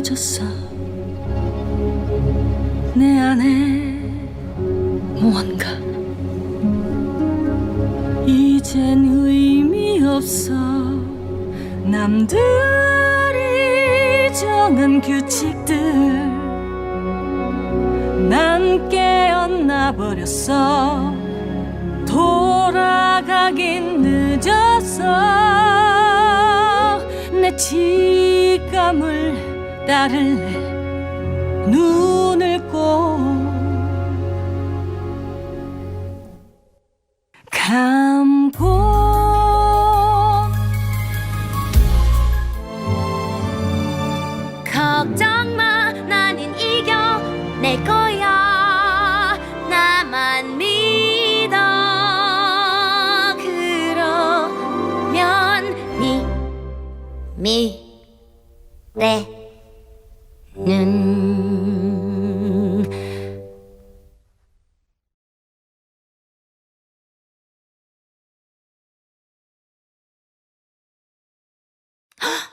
무너졌어. 내 안에 무언가. 이젠 의미 없어. 남들이 정한 규칙들 난 깨어나 버렸어. 돌아가긴 늦었어 내 직감을 따를래 눈을 꼭 감고 걱정 마 나는 이겨 내 거야. 나만 믿어. 그러면 미 미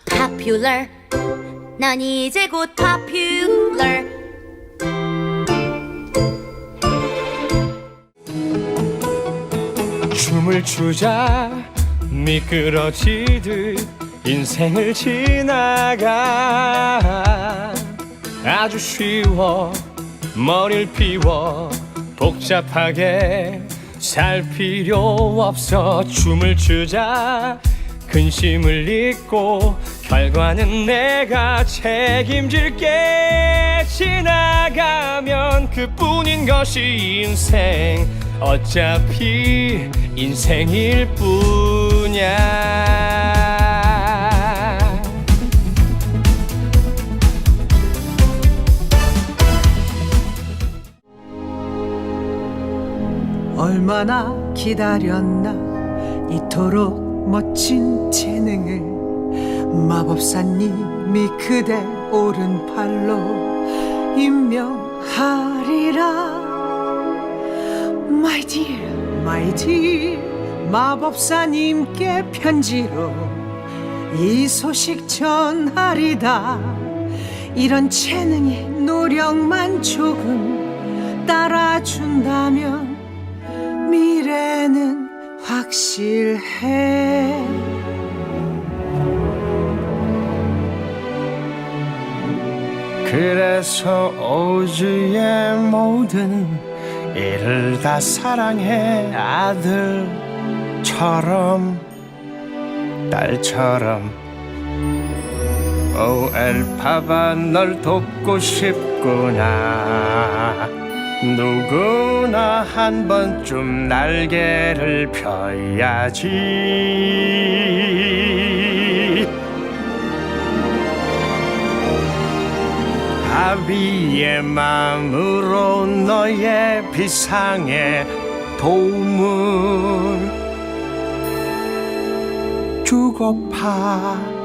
popular. 넌 이제 곧 popular. 춤을 추자 미끄러지듯 인생을 지나가. 아주 쉬워 머리를 비워 복잡하게 살 필요 없어. 춤을 추자 근심을 잊고 결과는 내가 책임질게 지나가면 그뿐인 것이 인생. 어차피 인생일 뿐이야. 얼마나 기다렸나 이토록 멋진 재능을 마법사님이 그대 오른팔로 임명하리라. My dear, my dear 마법사님께 편지로 이 소식 전하리다. 이런 재능의 노력만 조금 따라준다면 미래는 확실해. 그래서 오즈의 모든 일을 다 사랑해. 아들처럼 딸처럼. 오 엘파바 널 돕고 싶구나 누구나 한 번쯤 날개를 펴야지. 아비의 마음으로 너의 비상에 도움을 주고파